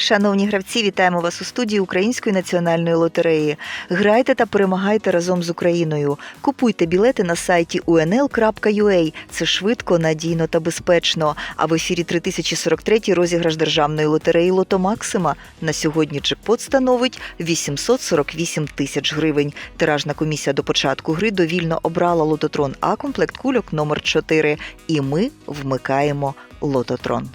Шановні гравці, вітаємо вас у студії Української національної лотереї. Грайте та перемагайте разом з Україною. Купуйте білети на сайті unl.ua. Це швидко, надійно та безпечно. А в ефірі 3043 розіграш державної лотереї Лото Максима. На сьогодні джекпот становить 848 тисяч гривень. Тиражна комісія до початку гри довільно обрала лототрон А комплект кульок номер 4 І ми вмикаємо лототрон.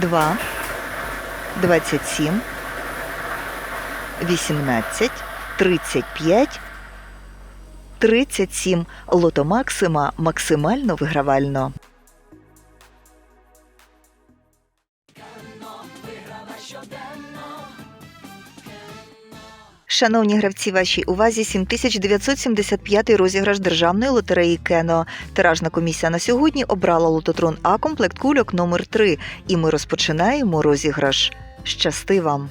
Два, двадцять сім, вісімнадцять, тридцять п'ять, тридцять сім. Лото Максима максимально вигравально. Шановні гравці, вашій увазі 7975 розіграш державної лотереї Кено. Тиражна комісія на сьогодні обрала лототрон А комплект кульок номер 3 І ми розпочинаємо розіграш. Щасти вам!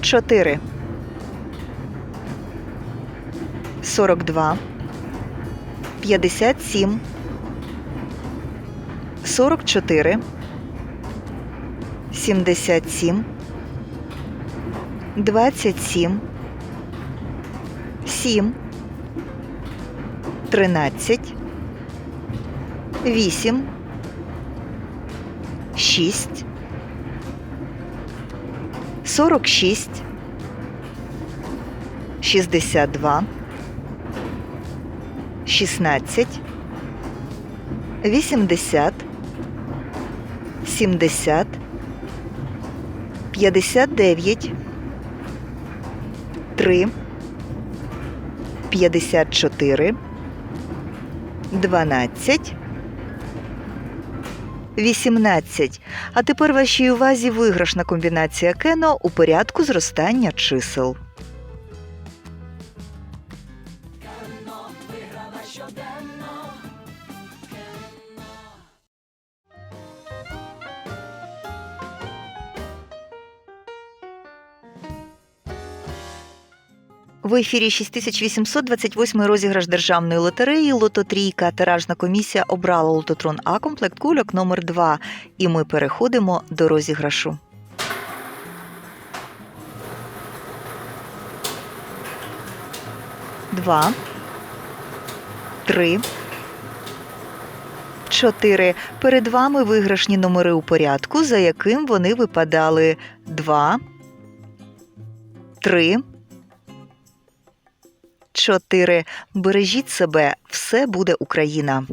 Чотири. Сорок два. П'ятдесят сім. Сорок чотири. Сімдесят сім. Двадцять сім. Сім. Тринадцять. Вісім. Шість. Сорок шість. Шістдесят два. Шістнадцять. Вісімдесят. Сімдесят. П'ятдесят дев'ять. Три. П'ятдесят чотири. Дванадцять. 18. А тепер вашій увазі виграшна комбінація кено у порядку зростання чисел. В ефірі 6828 розіграш державної лотереї Лото Трійка. Тиражна комісія обрала лототрон А комплект кульок номер 2 І ми переходимо до розіграшу. Два. Три. Чотири. Перед вами виграшні номери у порядку, за яким вони випадали. Два. Три. Чотири. Бережіть себе. Все буде Україна.